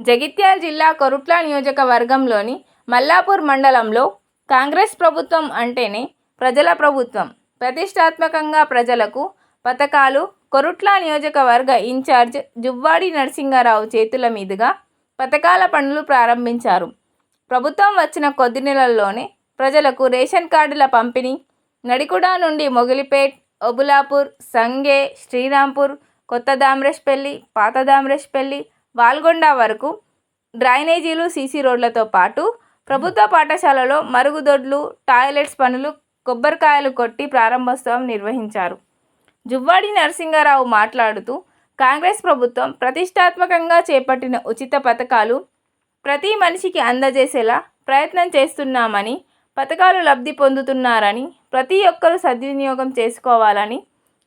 జగిత్యాల జిల్లా కొరుట్ల నియోజకవర్గంలోని మల్లాపూర్ మండలంలో కాంగ్రెస్ ప్రభుత్వం అంటేనే ప్రజల ప్రభుత్వం. ప్రతిష్టాత్మకంగా ప్రజలకు పథకాలు కొరుట్ల నియోజకవర్గ ఇన్ఛార్జ్ జువ్వాడి నరసింగారావు చేతుల మీదుగా పథకాల పనులు ప్రారంభించారు. ప్రభుత్వం వచ్చిన కొద్ది నెలల్లోనే ప్రజలకు రేషన్ కార్డుల పంపిణీ నడికుడ నుండి మొగిలిపేట్ ఒబులాపూర్ సంగే శ్రీరాంపూర్ కొత్త దామరేష్పల్లి పాత దామరేష్పల్లి వాల్గొండ వరకు డ్రైనేజీలు సీసీ రోడ్లతో పాటు ప్రభుత్వ పాఠశాలలో మరుగుదొడ్లు టాయిలెట్స్ పనులు కొబ్బరికాయలు కొట్టి ప్రారంభోత్సవం నిర్వహించారు. జువ్వాడి నరసింహారావు మాట్లాడుతూ కాంగ్రెస్ ప్రభుత్వం ప్రతిష్టాత్మకంగా చేపట్టిన ఉచిత పథకాలు ప్రతి మనిషికి అందజేసేలా ప్రయత్నం చేస్తున్నామని పథకాలు లబ్ధి పొందుతున్నారని ప్రతి ఒక్కరూ సద్వినియోగం చేసుకోవాలని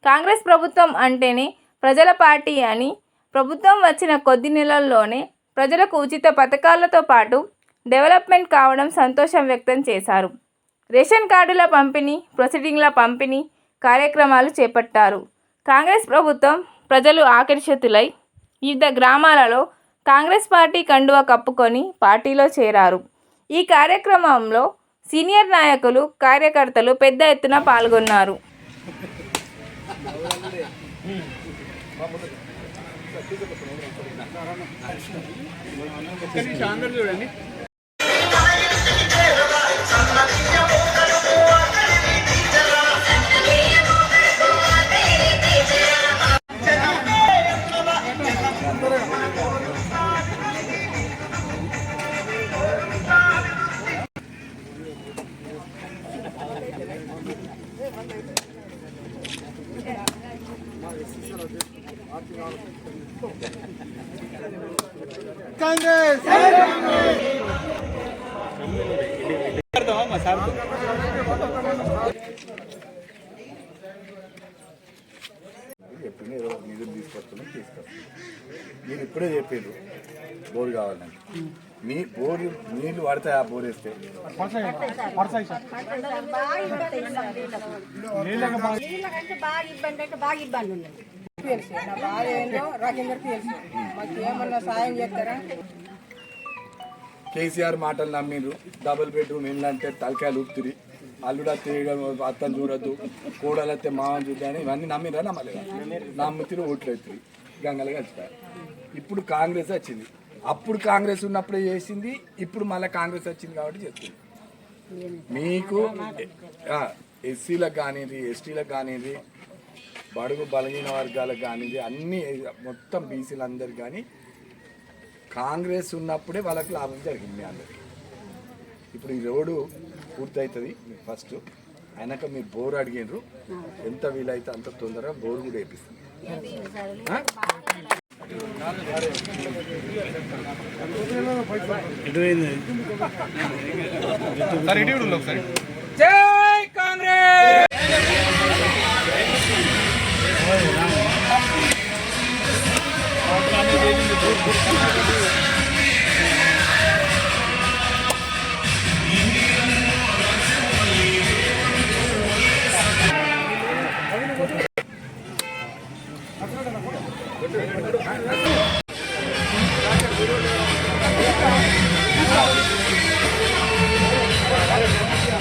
కాంగ్రెస్ ప్రభుత్వం అంటేనే ప్రజల పార్టీ అని ప్రభుత్వం వచ్చిన కొద్ది నెలల్లోనే ప్రజలకు ఉచిత పథకాలతో పాటు డెవలప్మెంట్ కావడం సంతోషం వ్యక్తం చేశారు. రేషన్ కార్డుల పంపిణీ ప్రొసీడింగ్ల పంపిణీ కార్యక్రమాలు చేపట్టారు. కాంగ్రెస్ ప్రభుత్వం ప్రజలు ఆకర్షితులై వివిధ గ్రామాలలో కాంగ్రెస్ పార్టీ కండువ కప్పుకొని పార్టీలో చేరారు. ఈ కార్యక్రమంలో సీనియర్ నాయకులు కార్యకర్తలు పెద్ద ఎత్తున పాల్గొన్నారు. అందరూ చూడండి Thank you. కాంగ్రెస్! చెప్పింది ఏదో నిధులు తీసుకొస్తున్నాం తీసుకొస్తాం మీరు ఇప్పుడే చెప్పారు బోరు కావాలని మీ బోరు నీళ్ళు పడతాయి ఆ బోర్ వేస్తే నీళ్ళకంటే బాగా ఇబ్బంది అంటే బాగా ఇబ్బంది ఉన్నది. తెలుసు. నా బాధ ఏందో రాజేందర్ తెలుసు. మాకు ఏమన్నా సాయం చేస్తారా? కేసీఆర్ మాటలు నమ్మిండ్రు. డబుల్ బెడ్రూమ్ ఏంటంటే తలకాయలు ఊపుతుంది అల్లుడా తీయడం అత్తను చూడద్దు. కోడలైతే మామని చూద్దాని ఇవన్నీ నమ్మిరా నమ్మలేదా? నమ్ముతిరి ఓట్లు అవుతుంది గంగలు కలిసిపోయారు. ఇప్పుడు కాంగ్రెస్ వచ్చింది. అప్పుడు కాంగ్రెస్ ఉన్నప్పుడే చేసింది. ఇప్పుడు మళ్ళీ కాంగ్రెస్ వచ్చింది కాబట్టి చెప్తుంది మీకు ఎస్సీలకు కానివ్వండి ఎస్టీలకు కానివ్వండి బడుగు బలహీన వర్గాలకు కానివ్వండి అన్ని మొత్తం బీసీలందరికీ కానీ కాంగ్రెస్ ఉన్నప్పుడే వాళ్ళకి లాభం జరిగింది మీ అందరికి. ఇప్పుడు ఈ రోడ్డు పూర్తవుతుంది ఫస్ట్. అయినాక మీరు బోర్ అడిగినారు ఎంత వీలైతే అంత తొందరగా బోర్ కూడా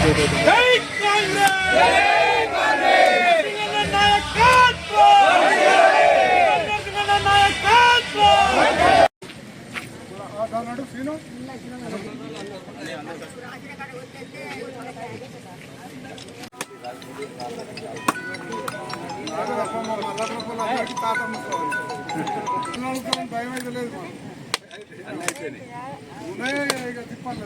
వేపిస్తాం ఆ? భయం అయితే లేదు మాకు. ఉన్నాయి ఇక తిప్పాలి